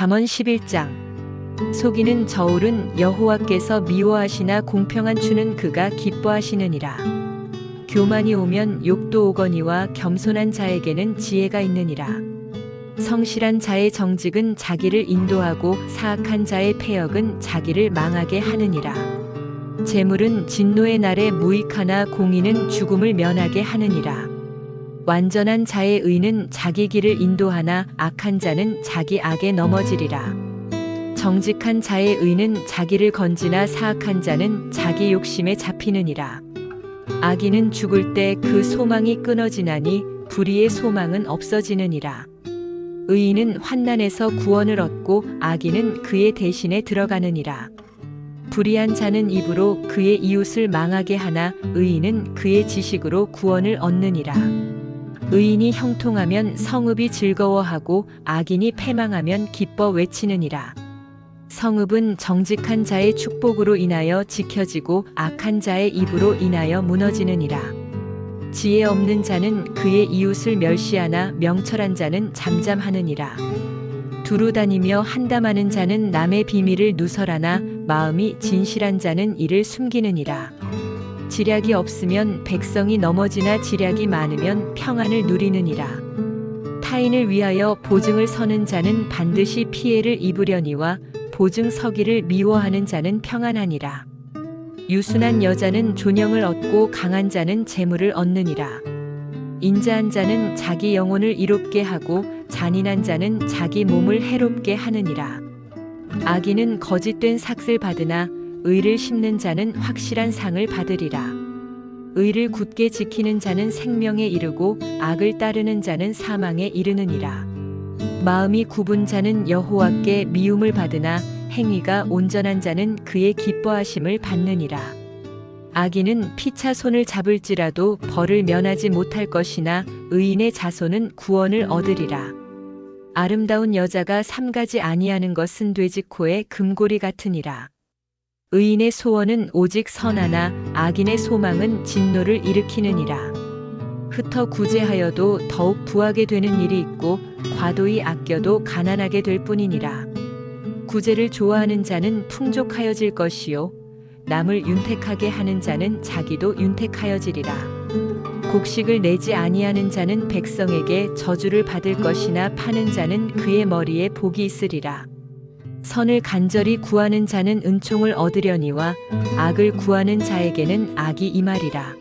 잠언 11장. 속이는 저울은 여호와께서 미워하시나 공평한 추는 그가 기뻐하시느니라. 교만이 오면 욕도 오거니와 겸손한 자에게는 지혜가 있느니라. 성실한 자의 정직은 자기를 인도하고 사악한 자의 폐역은 자기를 망하게 하느니라. 재물은 진노의 날에 무익하나 공의는 죽음을 면하게 하느니라 완전한 자의 의는 자기 길을 인도하나 악한 자는 자기 악에 넘어지리라. 정직한 자의 의는 자기를 건지나 사악한 자는 자기 욕심에 잡히느니라. 악인은 죽을 때 그 소망이 끊어지나니 불의의 소망은 없어지느니라. 의인은 환난에서 구원을 얻고 악인은 그의 대신에 들어가느니라. 불의한 자는 입으로 그의 이웃을 망하게 하나 의인은 그의 지식으로 구원을 얻느니라. 의인이 형통하면 성읍이 즐거워하고 악인이 패망하면 기뻐 외치느니라. 성읍은 정직한 자의 축복으로 인하여 지켜지고 악한 자의 입으로 인하여 무너지느니라. 지혜 없는 자는 그의 이웃을 멸시하나 명철한 자는 잠잠하느니라. 두루 다니며 한담하는 자는 남의 비밀을 누설하나 마음이 진실한 자는 이를 숨기느니라. 지략이 없으면 백성이 넘어지나 지략이 많으면 평안을 누리느니라. 타인을 위하여 보증을 서는 자는 반드시 피해를 입으려니와 보증 서기를 미워하는 자는 평안하니라. 유순한 여자는 존영을 얻고 강한 자는 재물을 얻느니라. 인자한 자는 자기 영혼을 이롭게 하고 잔인한 자는 자기 몸을 해롭게 하느니라. 악인은 거짓된 삭슬 받으나 의를 심는 자는 확실한 상을 받으리라. 의를 굳게 지키는 자는 생명에 이르고 악을 따르는 자는 사망에 이르느니라. 마음이 굽은 자는 여호와께 미움을 받으나 행위가 온전한 자는 그의 기뻐하심을 받느니라. 악인은 피차 손을 잡을지라도 벌을 면하지 못할 것이나 의인의 자손은 구원을 얻으리라. 아름다운 여자가 삼가지 아니하는 것은 돼지 코의 금고리 같으니라. 의인의 소원은 오직 선하나 악인의 소망은 진노를 일으키느니라. 흩어 구제하여도 더욱 부하게 되는 일이 있고 과도히 아껴도 가난하게 될 뿐이니라. 구제를 좋아하는 자는 풍족하여질 것이요 남을 윤택하게 하는 자는 자기도 윤택하여지리라. 곡식을 내지 아니하는 자는 백성에게 저주를 받을 것이나 파는 자는 그의 머리에 복이 있으리라. 선을 간절히 구하는 자는 은총을 얻으려니와 악을 구하는 자에게는 악이 임하리라.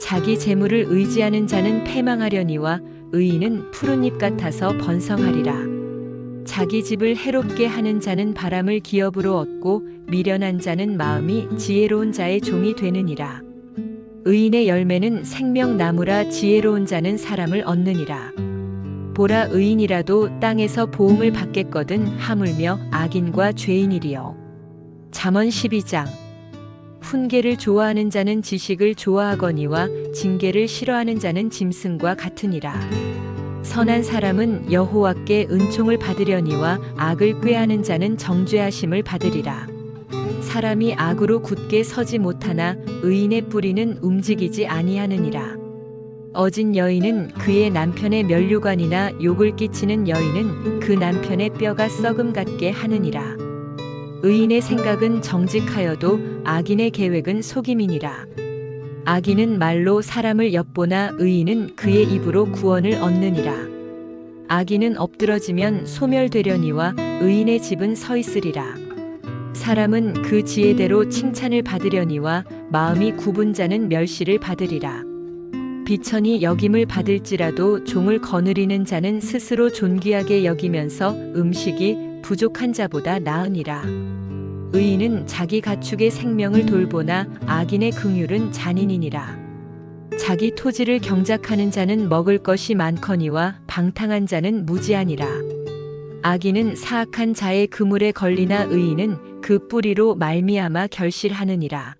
자기 재물을 의지하는 자는 패망하려니와 의인은 푸른 잎 같아서 번성하리라. 자기 집을 해롭게 하는 자는 바람을 기업으로 얻고 미련한 자는 마음이 지혜로운 자의 종이 되느니라. 의인의 열매는 생명나무라 지혜로운 자는 사람을 얻느니라. 보라 의인이라도 땅에서 보응을 받겠거든 하물며 악인과 죄인이리요. 잠언 12장 훈계를 좋아하는 자는 지식을 좋아하거니와 징계를 싫어하는 자는 짐승과 같으니라. 선한 사람은 여호와께 은총을 받으려니와 악을 꾀하는 자는 정죄하심을 받으리라. 사람이 악으로 굳게 서지 못하나 의인의 뿌리는 움직이지 아니하느니라. 어진 여인은 그의 남편의 면류관이나 욕을 끼치는 여인은 그 남편의 뼈가 썩음 같게 하느니라. 의인의 생각은 정직하여도 악인의 계획은 속임이니라. 악인은 말로 사람을 엿보나 의인은 그의 입으로 구원을 얻느니라. 악인은 엎드러지면 소멸되려니와 의인의 집은 서 있으리라. 사람은 그 지혜대로 칭찬을 받으려니와 마음이 굽은 자는 멸시를 받으리라. 비천이 여김을 받을지라도 종을 거느리는 자는 스스로 존귀하게 여기면서 음식이 부족한 자보다 나으니라. 의인은 자기 가축의 생명을 돌보나 악인의 긍휼은 잔인이니라. 자기 토지를 경작하는 자는 먹을 것이 많거니와 방탕한 자는 무지하니라. 악인은 사악한 자의 그물에 걸리나 의인은 그 뿌리로 말미암아 결실하느니라.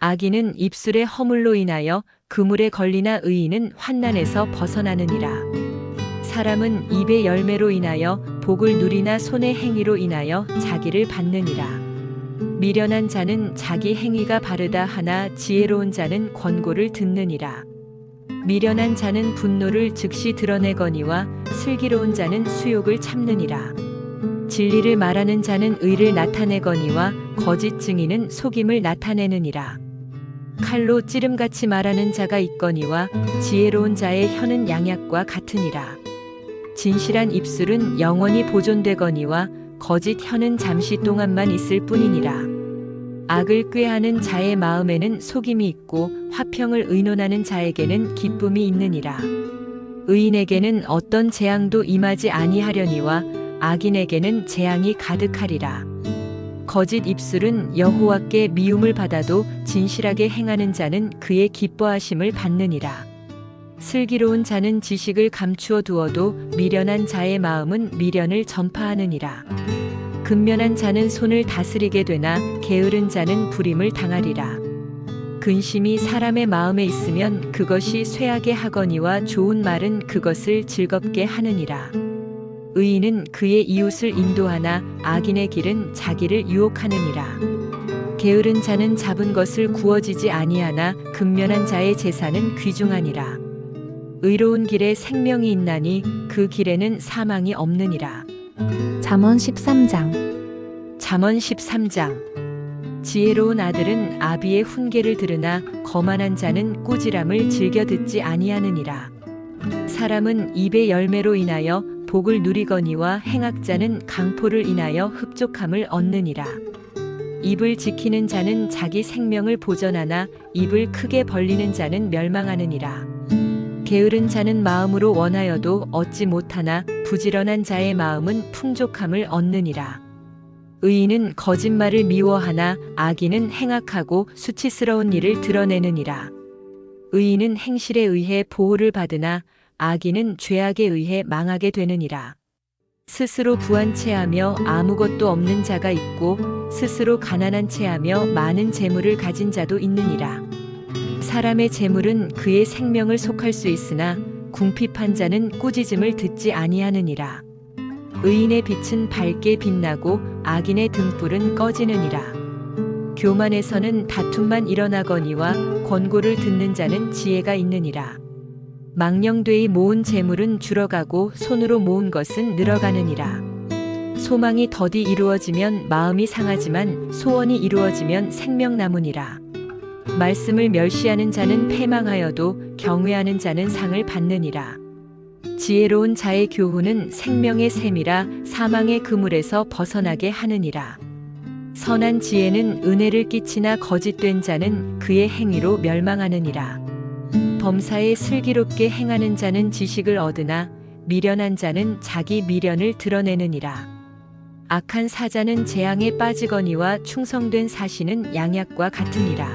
악인은 입술의 허물로 인하여 그물에 걸리나 의인은 환난에서 벗어나느니라. 사람은 입의 열매로 인하여 복을 누리나 손의 행위로 인하여 자기를 받느니라. 미련한 자는 자기 행위가 바르다 하나 지혜로운 자는 권고를 듣느니라. 미련한 자는 분노를 즉시 드러내거니와 슬기로운 자는 수욕을 참느니라. 진리를 말하는 자는 의를 나타내거니와 거짓 증인은 속임을 나타내느니라. 칼로 찌름같이 말하는 자가 있거니와 지혜로운 자의 혀는 양약과 같으니라. 진실한 입술은 영원히 보존되거니와 거짓 혀는 잠시 동안만 있을 뿐이니라. 악을 꾀하는 자의 마음에는 속임이 있고 화평을 의논하는 자에게는 기쁨이 있느니라. 의인에게는 어떤 재앙도 임하지 아니하려니와 악인에게는 재앙이 가득하리라. 거짓 입술은 여호와께 미움을 받아도 진실하게 행하는 자는 그의 기뻐하심을 받느니라. 슬기로운 자는 지식을 감추어 두어도 미련한 자의 마음은 미련을 전파하느니라. 근면한 자는 손을 다스리게 되나 게으른 자는 불임을 당하리라. 근심이 사람의 마음에 있으면 그것이 쇠하게 하거니와 좋은 말은 그것을 즐겁게 하느니라. 의인은 그의 이웃을 인도하나 악인의 길은 자기를 유혹하느니라. 게으른 자는 잡은 것을 구워지지 아니하나 근면한 자의 재산은 귀중하니라. 의로운 길에 생명이 있나니 그 길에는 사망이 없느니라. 잠언 13장 잠언 13장 지혜로운 아들은 아비의 훈계를 들으나 거만한 자는 꾸지람을 즐겨 듣지 아니하느니라. 사람은 입의 열매로 인하여 복을 누리거니와 행악자는 강포를 인하여 흡족함을 얻느니라. 입을 지키는 자는 자기 생명을 보전하나 입을 크게 벌리는 자는 멸망하느니라. 게으른 자는 마음으로 원하여도 얻지 못하나 부지런한 자의 마음은 풍족함을 얻느니라. 의인은 거짓말을 미워하나 악인은 행악하고 수치스러운 일을 드러내느니라. 의인은 행실에 의해 보호를 받으나 악인은 죄악에 의해 망하게 되느니라. 스스로 부한 채하며 아무것도 없는 자가 있고 스스로 가난한 채하며 많은 재물을 가진 자도 있느니라. 사람의 재물은 그의 생명을 속할 수 있으나 궁핍한 자는 꾸짖음을 듣지 아니하느니라. 의인의 빛은 밝게 빛나고 악인의 등불은 꺼지느니라. 교만에서는 다툼만 일어나거니와 권고를 듣는 자는 지혜가 있느니라. 망령되이 모은 재물은 줄어가고 손으로 모은 것은 늘어가느니라. 소망이 더디 이루어지면 마음이 상하지만 소원이 이루어지면 생명 나무니라. 말씀을 멸시하는 자는 패망하여도 경외하는 자는 상을 받느니라. 지혜로운 자의 교훈은 생명의 샘이라 사망의 그물에서 벗어나게 하느니라. 선한 지혜는 은혜를 끼치나 거짓된 자는 그의 행위로 멸망하느니라. 범사에 슬기롭게 행하는 자는 지식을 얻으나 미련한 자는 자기 미련을 드러내느니라. 악한 사자는 재앙에 빠지거니와 충성된 사신은 양약과 같으니라.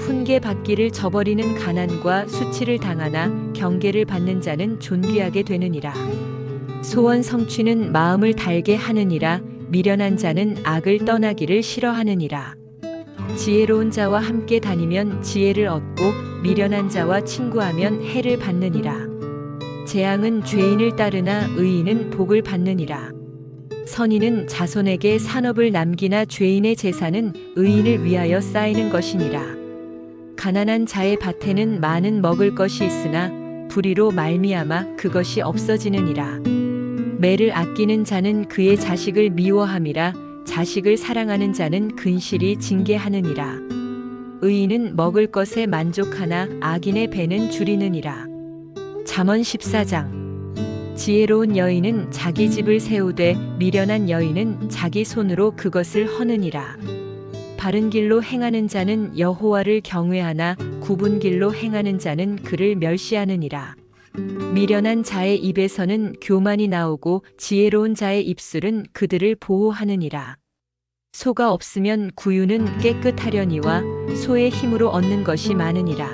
훈계 받기를 저버리는 가난과 수치를 당하나 경계를 받는 자는 존귀하게 되느니라. 소원 성취는 마음을 달게 하느니라 미련한 자는 악을 떠나기를 싫어하느니라. 지혜로운 자와 함께 다니면 지혜를 얻고 미련한 자와 친구하면 해를 받느니라. 재앙은 죄인을 따르나 의인은 복을 받느니라. 선인은 자손에게 산업을 남기나 죄인의 재산은 의인을 위하여 쌓이는 것이니라. 가난한 자의 밭에는 많은 먹을 것이 있으나 불의로 말미암아 그것이 없어지느니라. 매를 아끼는 자는 그의 자식을 미워함이라 자식을 사랑하는 자는 근실이 징계하느니라. 의인은 먹을 것에 만족하나 악인의 배는 줄이느니라. 잠언 14장 지혜로운 여인은 자기 집을 세우되 미련한 여인은 자기 손으로 그것을 허느니라. 바른 길로 행하는 자는 여호와를 경외하나 굽은 길로 행하는 자는 그를 멸시하느니라. 미련한 자의 입에서는 교만이 나오고 지혜로운 자의 입술은 그들을 보호하느니라. 소가 없으면 구유는 깨끗하려니와 소의 힘으로 얻는 것이 많으니라.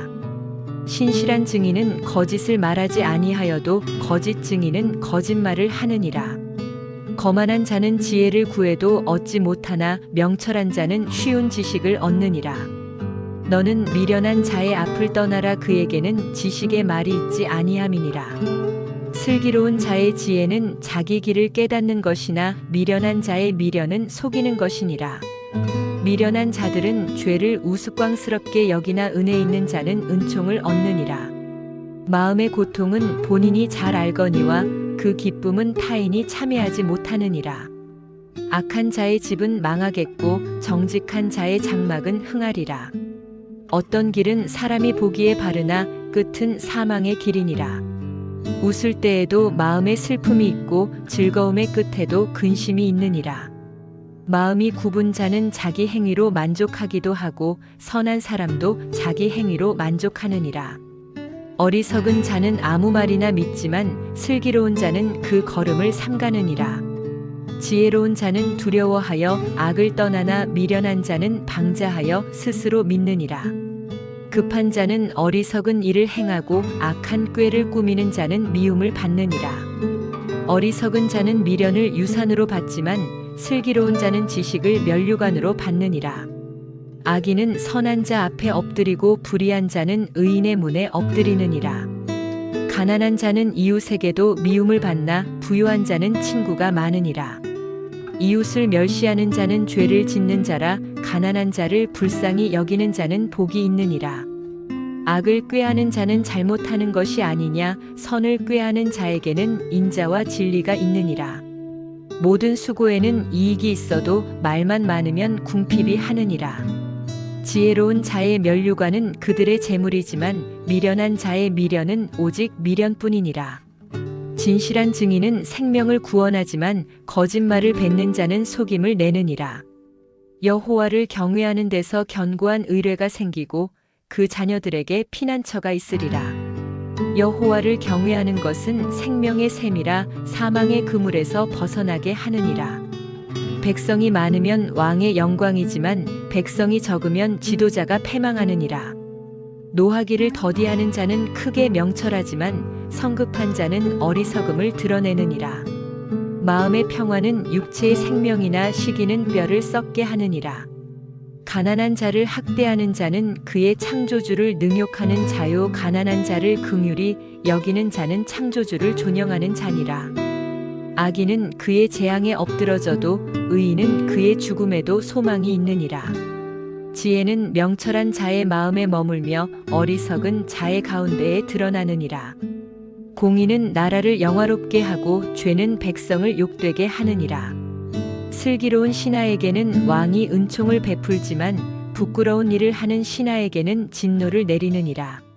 신실한 증인은 거짓을 말하지 아니하여도 거짓 증인은 거짓말을 하느니라. 거만한 자는 지혜를 구해도 얻지 못하나 명철한 자는 쉬운 지식을 얻느니라. 너는 미련한 자의 앞을 떠나라 그에게는 지식의 말이 있지 아니함이니라. 슬기로운 자의 지혜는 자기 길을 깨닫는 것이나 미련한 자의 미련은 속이는 것이니라. 미련한 자들은 죄를 우스꽝스럽게 여기나 은혜 있는 자는 은총을 얻느니라. 마음의 고통은 본인이 잘 알거니와 그 기쁨은 타인이 참여하지 못하느니라. 악한 자의 집은 망하겠고 정직한 자의 장막은 흥하리라. 어떤 길은 사람이 보기에 바르나 끝은 사망의 길이니라. 웃을 때에도 마음에 슬픔이 있고 즐거움의 끝에도 근심이 있느니라. 마음이 굽은 자는 자기 행위로 만족하기도 하고 선한 사람도 자기 행위로 만족하느니라. 어리석은 자는 아무 말이나 믿지만 슬기로운 자는 그 걸음을 삼가느니라. 지혜로운 자는 두려워하여 악을 떠나나 미련한 자는 방자하여 스스로 믿느니라. 급한 자는 어리석은 일을 행하고 악한 꾀를 꾸미는 자는 미움을 받느니라. 어리석은 자는 미련을 유산으로 받지만 슬기로운 자는 지식을 면류관으로 받느니라. 악인은 선한 자 앞에 엎드리고 불의한 자는 의인의 문에 엎드리느니라. 가난한 자는 이웃에게도 미움을 받나 부유한 자는 친구가 많으니라. 이웃을 멸시하는 자는 죄를 짓는 자라 가난한 자를 불쌍히 여기는 자는 복이 있느니라. 악을 꾀하는 자는 잘못하는 것이 아니냐 선을 꾀하는 자에게는 인자와 진리가 있느니라. 모든 수고에는 이익이 있어도 말만 많으면 궁핍이 하느니라. 지혜로운 자의 면류관은 그들의 재물이지만 미련한 자의 미련은 오직 미련뿐이니라. 진실한 증인은 생명을 구원하지만 거짓말을 뱉는 자는 속임을 내느니라. 여호와를 경외하는 데서 견고한 의뢰가 생기고 그 자녀들에게 피난처가 있으리라. 여호와를 경외하는 것은 생명의 샘이라 사망의 그물에서 벗어나게 하느니라. 백성이 많으면 왕의 영광이지만 백성이 적으면 지도자가 패망하느니라. 노하기를 더디하는 자는 크게 명철하지만 성급한 자는 어리석음을 드러내느니라. 마음의 평화는 육체의 생명이나 시기는 뼈를 썩게 하느니라. 가난한 자를 학대하는 자는 그의 창조주를 능욕하는 자요 가난한 자를 긍휼히 여기는 자는 창조주를 존영하는 자니라. 악인은 그의 재앙에 엎드러져도 의인은 그의 죽음에도 소망이 있느니라. 지혜는 명철한 자의 마음에 머물며 어리석은 자의 가운데에 드러나느니라. 공의는 나라를 영화롭게 하고 죄는 백성을 욕되게 하느니라. 슬기로운 신하에게는 왕이 은총을 베풀지만 부끄러운 일을 하는 신하에게는 진노를 내리느니라.